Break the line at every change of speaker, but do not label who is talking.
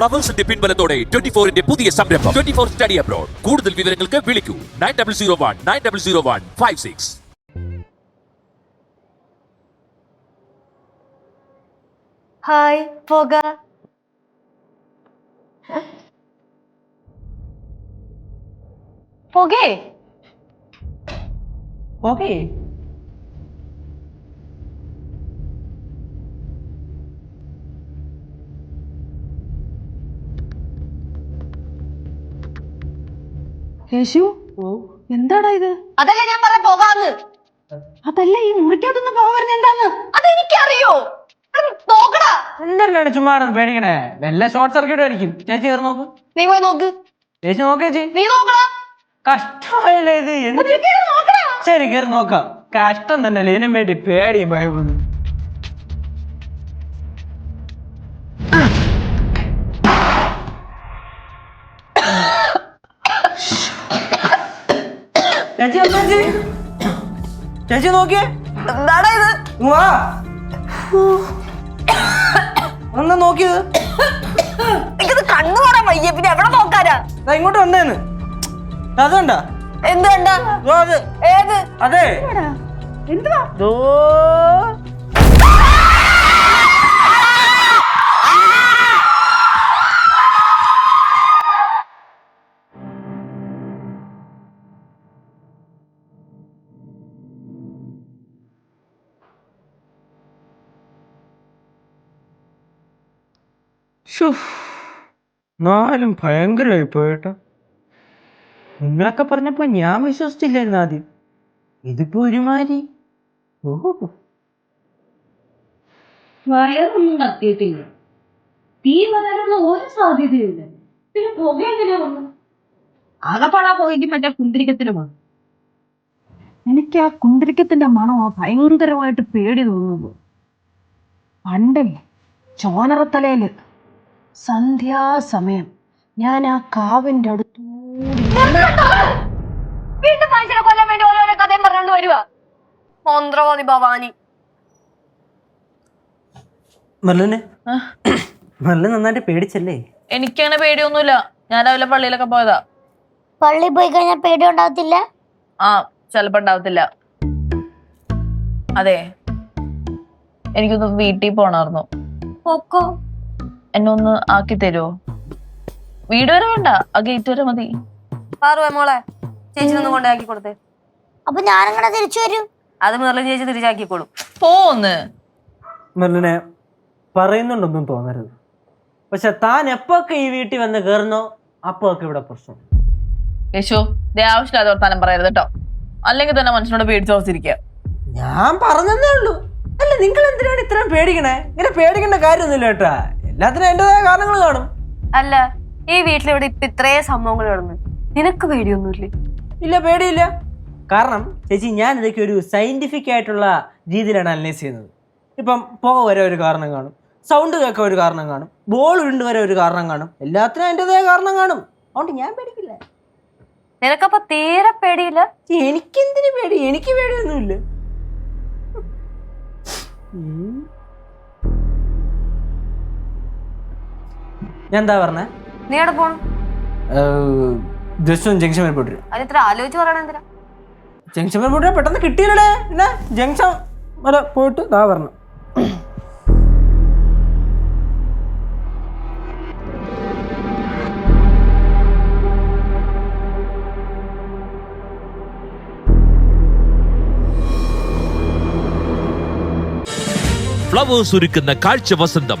ഫ്ലവേഴ്സിന്റെ പിൻബലത്തോടെ twenty ഫോറിന്റെ പുതിയ സംരംഭം. ട്വന്റി ഫോർ സ്റ്റഡി അബ്രോഡ് കൂടുതൽ വിവരങ്ങൾക്ക് വിളിക്കൂ. Nine double zero one nine double zero one five six
hi പോക പോകേ
ഓക്കേ
യേശു എന്താടാ ഇത്?
അതല്ല ഞാൻ പറഞ്ഞ പോകാന്ന്?
അതല്ല ഈ മുറിക്കകത്തൊന്ന് പോകാൻ എന്താന്ന്?
അതെനിക്കറിയോ?
ചുമ്മാ കിടന്ന് പേടിക്കണേ? വല്ല ഷോർട്ട് സർക്യൂട്ട് ആയിരിക്കും. ചേച്ചി കയറി നോക്ക്.
നീ പോയി നോക്ക്.
ചേച്ചി നോക്കേ ചേച്ചി.
നീ നോക്കടാ.
കഷ്ടമായല്ലേ ഇത്? എന്ത് ശരി കയറി നോക്കാം. കഷ്ടം തന്നെ ഇതിനും വേണ്ടി പേടിയും ഭയപ്പെടുന്നു ചേച്ചി എന്താ ചേച്ചി ചേച്ചി നോക്കിയേ.
എന്താടാ ഇത്?
വാ ഒന്ന് നോക്കിയത്.
എനിക്കത് കണ്ണു പറയാൻ വയ്യ. പിന്നെ എവിടെ നോക്കാനാ?
ദാ ഇങ്ങോട്ട് വന്നേന്ന്. അതുണ്ടാ
എന്ത് കണ്ട?
അത്.
ഏത്?
അതെ.
എന്തുവാ?
ദോ. ശ്ശോ, നാലും ഭയങ്കരമായി പോയേട്ടോ. നിങ്ങളൊക്കെ പറഞ്ഞപ്പോ ഞാൻ വിശ്വസിച്ചില്ലായിരുന്നു ആദ്യം. ഇതിപ്പോ ഒരുമാതിരി. ഓഹോ
വയറൊന്നും കത്തിയിട്ടില്ല. തീ വരാനുള്ള ഒരു സാധ്യതയില്ല പിന്നെ പുക എങ്ങനെ വന്നു ആകപ്പാടാ പോയെങ്കിൽ മറ്റേ കുന്തിരിക്കത്തിന്റെ മണം. എനിക്ക് ആ കുന്തിരിക്കത്തിന്റെ മണം ഭയങ്കരമായിട്ട് പേടി തോന്നുന്നു. പണ്ടേ ചോനറത്തലയിൽ സന്ധ്യാസമയം. ഞാൻ ആ കാവിന്റെ അടുത്തൂടി
വീണ്ടും മനുഷ്യനെ കൊല്ലാൻ വേണ്ടി ഓരോരോ കഥയും പറഞ്ഞോണ്ട് വരുവാ. മന്ത്രവാദി ഭവാനി.
മെല്ലനെ? മെല്ല നന്നായിട്ട് പേടിച്ചല്ലേ?
എനിക്കങ്ങനെ പേടിയൊന്നുമില്ല. ഞാൻ രാവിലെ പള്ളിയിലൊക്കെ പോയതാ.
പള്ളി പോയി കഴിഞ്ഞാൽ പേടി ഉണ്ടാവത്തില്ല
ആ ചിലപ്പോ ഉണ്ടാവത്തില്ല. അതെ. എനിക്കൊന്ന് വീട്ടിൽ പോണായിരുന്നു.
പൊക്കോ.
എന്നെ ഒന്ന് ആക്കി തരുമോ വീട് വരെ വേണ്ട. ആ ഗേറ്റ് വരെ മതി.
പാറുവേ മോളെ. ചേച്ചി ഒന്ന് കൊണ്ടാക്കി കൊടുത്തേ.
അപ്പൊ ഞാനങ്ങനെ തിരിച്ചു വരും?
അത് ചേച്ചി തിരിച്ചാക്കിക്കോളും
പോന്ന്.
മെറിലിനെ പറയുന്നുണ്ടൊന്നും തോന്നരുത്. പക്ഷെ താൻ എപ്പൊക്കെ ഈ വീട്ടിൽ വന്ന് കയറുന്നോ അപ്പൊക്കെ ഇവിടെ പ്രശ്നം.
യേശു ദേ ആവശ്യമില്ലാതെ വർത്താനം പറയരുത് കേട്ടോ. അല്ലെങ്കിൽ തന്നെ മനുഷ്യനോട് പേടിച്ച് ഓർത്തിരിക്കുക.
ഞാൻ പറഞ്ഞതേ ഉള്ളൂ. അല്ല നിങ്ങൾ എന്തിനാണ് ഇത്രയും പേടിക്കണേ? ഇങ്ങനെ പേടിക്കേണ്ട കാര്യമൊന്നുമില്ല കേട്ടാ. എല്ലാത്തിനും എന്റേതായ കാരണങ്ങൾ കാണും.
അല്ല ഈ വീട്ടിലിവിടെ ഇപ്പൊ ഇത്രയും സംഭവങ്ങൾ നടന്നു. നിനക്ക് പേടിയൊന്നുമില്ലേ?
ഇല്ല പേടിയില്ല. കാരണം ചേച്ചി ഞാൻ ഇതൊക്കെ ഒരു സയന്റിഫിക് ആയിട്ടുള്ള രീതിയിലാണ് അനലൈസ് ചെയ്യുന്നത്. ഇപ്പം പുക വരെ ഒരു കാരണം കാണും. സൗണ്ട് കേൾക്കാൻ ഒരു കാരണം കാണും. ബോൾ ഉരുണ്ട് വരെ ഒരു കാരണം കാണും. എല്ലാത്തിനും അതിന്റെതായ കാരണം കാണും. അതുകൊണ്ട് ഞാൻ പേടിക്കില്ല.
നിനക്കപ്പോ തീരെ പേടിയില്ല?
എനിക്കെന്തിനു പേടി? എനിക്ക് പേടിയൊന്നുമില്ല. ഞാൻ എന്താ പറഞ്ഞേ?
നീ എവിടെ പോണം?
ജസ്റ്റ് ഒന്ന് ജംഗ്ഷൻ വരെ പോയിട്ട് വരാം.
അത് ഇത്ര ആലോചിച്ച് പറയണ എന്തിനാ?
ജംഗ്ഷൻ വരെ പോയിട്ട് പെട്ടെന്ന് കിട്ടിയില്ലേ പിന്നെ ജംഗ്ഷൻ വരെ പോയിട്ട് ഇതാ പറഞ്ഞു
ഫ്ലവേഴ്സ് ഒരുക്കുന്ന കാഴ്ച വസന്തം.